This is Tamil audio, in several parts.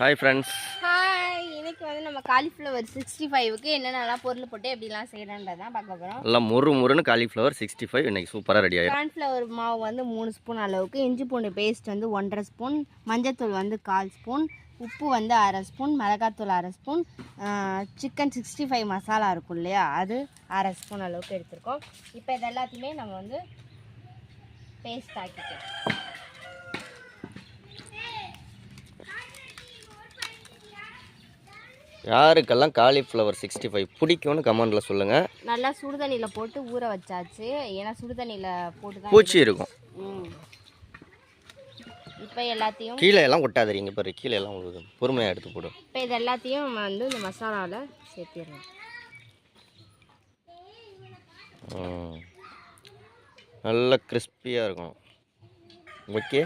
ஹாய் ஃப்ரெண்ட்ஸ் ஹாய் இன்னைக்கு வந்து நம்ம காலிஃப்ளவர் சிக்ஸ்டி ஃபைவுக்கு என்னென்னலாம் பொருள் போட்டு எப்படிலாம் செய்கிறன்றதான் பார்க்க போகிறோம் எல்லாம் முறு முறுன்னு காலிஃப்ளவர் சிக்ஸ்டி ஃபைவ் இன்னைக்கு சூப்பராக ரெடி ஆயிடும் கார்ன்ஃப்ளவர் மாவு வந்து மூணு ஸ்பூன் அளவுக்கு இஞ்சி பூண்டு பேஸ்ட் வந்து ஒன்றரை ஸ்பூன் மஞ்சத்தூள் வந்து கால் ஸ்பூன் உப்பு வந்து அரை ஸ்பூன் மிளகாத்தூள் அரை spoon chicken sixty five masala இருக்கும் இல்லையா அது அரை ஸ்பூன் அளவுக்கு எடுத்திருக்கோம். இப்போ இது எல்லாத்தையுமே நம்ம வந்து பேஸ்ட் ஆக்கிக்கலாம். யாருக்கெல்லாம் காலிஃப்ளவர் சிக்ஸ்டி ஃபைவ் பிடிக்கும்னு கமெண்டில் சொல்லுங்கள் நல்லா சுடுதண்ணியில் போட்டு ஊற வச்சாச்சு. ஏன்னா சுடுதண்ணியில் போட்டு பூச்சி இருக்கும். இப்போ எல்லாத்தையும் கீழே எல்லாம் ஒட்டாதீங்க பாரு கீழே எல்லாம் உங்களுக்கு பொறுமையாக எடுத்து போடும் இப்போ இது எல்லாத்தையும் வந்து இந்த மசாலாவில் சேர்த்திடுறோம். நல்லா கிறிஸ்பியாக இருக்கும். ஓகே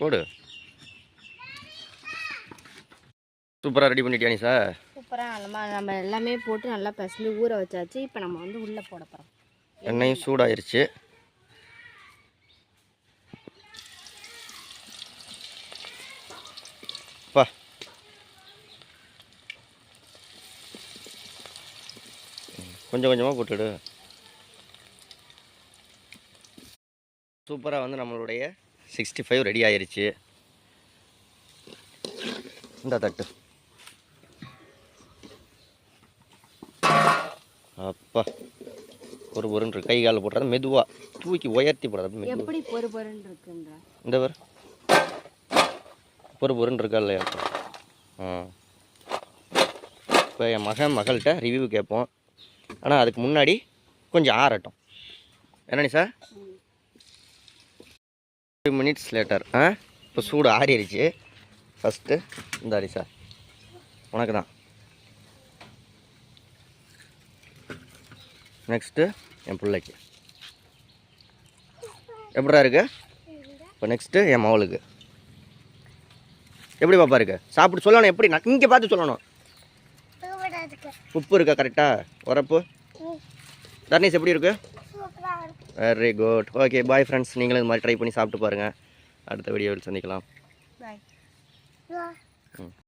போடு. சூப்பராக ரெடி பண்ணிட்டியா நீ சார் சூப்பராக நம்ம நம்ம எல்லாமே போட்டு நல்லா பிசைஞ்சு ஊற வச்சாச்சு. இப்போ நம்ம வந்து உள்ளே போட போகிறோம் எண்ணெயும் சூடாயிருச்சு. பா. கொஞ்சம் கொஞ்சமாக போட்டுடு. சூப்பராக வந்து நம்மளுடைய சிக்ஸ்டி ஃபைவ் ரெடி ஆயிருச்சு. இந்த தட்டு. அப்பா ஒரு பொருள் கை காலில் போட்டுறது மெதுவாக தூக்கி உயர்த்தி போடுறது. எப்படி பொறு பொருன்னு இருக்குன்ற இந்த பேர். ஒரு பொருள் இருக்கா இல்லையா? ஆ. இப்போ என் மகன் மகள்கிட்ட ரிவ்யூ கேட்போம். ஆனால் அதுக்கு முன்னாடி கொஞ்சம் ஆறட்டும். என்னண்ணி சார் டூ மினிட்ஸ் லேட்டர் ஆ? இப்போ சூடு ஆறிடுச்சு. ஃபஸ்ட்டு இந்த சார் உனக்கு தான் நெக்ஸ்ட்டு என் பிள்ளைக்கு. எப்படா இருக்கு? இப்போ நெக்ஸ்ட்டு என் மவளுக்கு. எப்படி பாப்பா இருக்கு? சாப்பிட்டு சொல்லணும் எப்படி? நான் இங்கே பார்த்து சொல்லணும். உப்பு இருக்கா கரெக்டாக உரப்பு? தர்னீஸ் எப்படி இருக்கு? Very good okay bye friends நீங்களும் இது மாதிரி ட்ரை பண்ணி சாப்பிட்டு பாருங்கள் அடுத்த வீடியோவில் சந்திக்கலாம். பாய் ம்.